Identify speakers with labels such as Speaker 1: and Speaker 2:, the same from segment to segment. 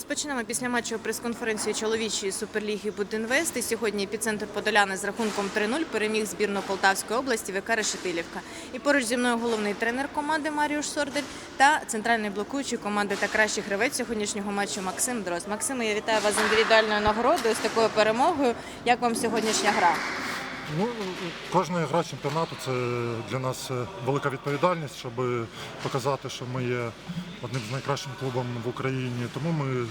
Speaker 1: Розпочнемо після матчу прес-конференції чоловічої суперліги Будинвест. І сьогодні епіцентр Подоляни з рахунком 3-0 переміг збірну Полтавської області ВК Решетилівка. І поруч зі мною головний тренер команди Маріуш Сордель та центральний блокуючий команди та кращий гравець сьогоднішнього матчу Максим Дрозд. Максиме, я вітаю вас з індивідуальною нагородою з такою перемогою. Як вам сьогоднішня гра?
Speaker 2: Ну, кожна гра чемпіонату це для нас е, велика відповідальність, щоб показати, що ми є одним з найкращих клубом в Україні. Тому ми,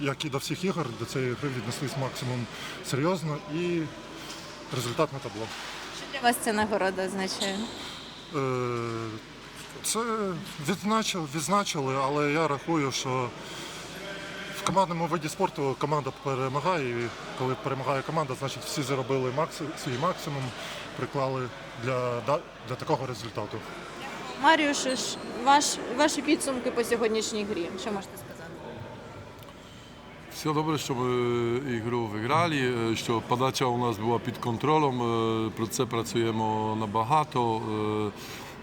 Speaker 2: як і до всіх ігор, до цієї гри віднеслись максимум серйозно і результат на табло.
Speaker 1: Що для вас ця нагорода означає?
Speaker 2: Е, Це відзначили, відзначили, але я рахую, що командному виді спорту команда перемагає. І коли перемагає команда, значить всі заробили максим, свій максимум, приклали для, для такого результату.
Speaker 1: Маріуш, ваш, ваші підсумки по сьогоднішній грі. Що можете сказати?
Speaker 3: Все добре, що ми ігру виграли, е, що подача у нас була під контролем, е, про це працюємо набагато.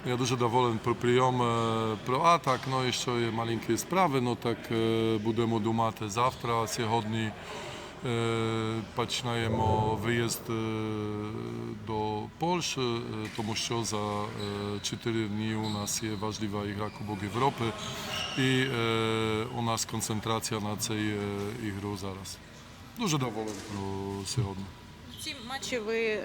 Speaker 3: Е, Я дуже доволен про прийом, е, про атак, ну і що є маленькі справи, ну так е, будемо думати завтра, сьогодні. Е, Починаємо виїзд е, до Польщі, е, тому що за е, 4 дні у нас є важлива ігра Кубок Європи і е, у нас концентрація на цій е, ігру зараз. Дуже доволен про сьогодні.
Speaker 1: Ці матчі ви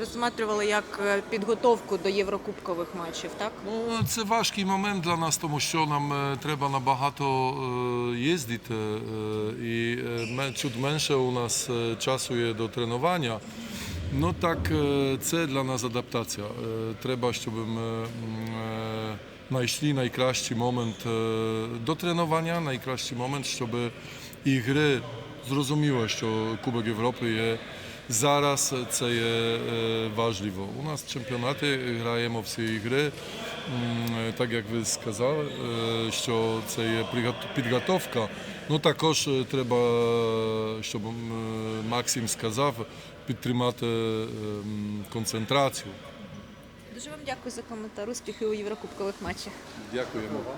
Speaker 1: розсматривали як е, підготовку до єврокубкових матчів, так?
Speaker 3: Ну, це важкий момент для нас, тому що нам е, треба набагато е, їздити, е, і е, чуть менше у нас е, часу є до тренування. Ну так, е, це для нас адаптація. Е, Треба, щоб ми е, знайшли найкращий момент е, до тренування, найкращий момент, щоб ігри зрозуміло, що Кубок Європи є зараз це є важливо. У нас чемпіонати граємо всі ігри. Так як ви сказали, що це є підготовка. Ну також треба, щоб Максим сказав, підтримати концентрацію.
Speaker 1: Дуже вам дякую за коментар. Успіхи у єврокубкових матчах.
Speaker 3: Дякуємо вам.